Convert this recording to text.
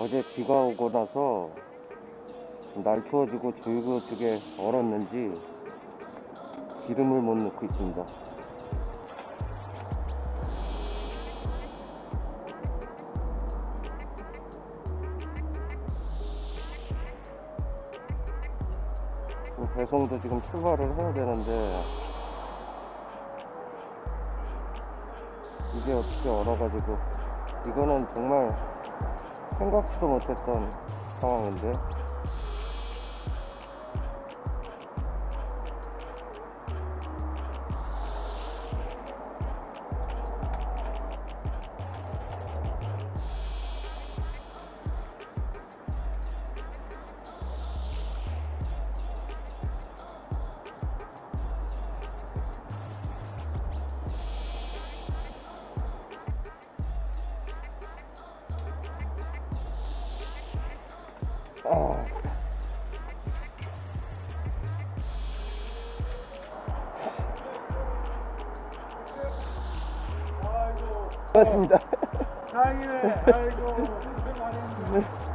어제 비가 오고 나서 날 추워지고 줄고 쪽에 얼었는지 기름을 못 넣고 있습니다. 배송도 지금 출발을 해야 되는데 이게 어떻게 얼어가지고 이거는 정말 생각지도 못했던 상황인데 아. 아이고, 고맙습니다. 다행이네. 아이고, 고생 많이 했네.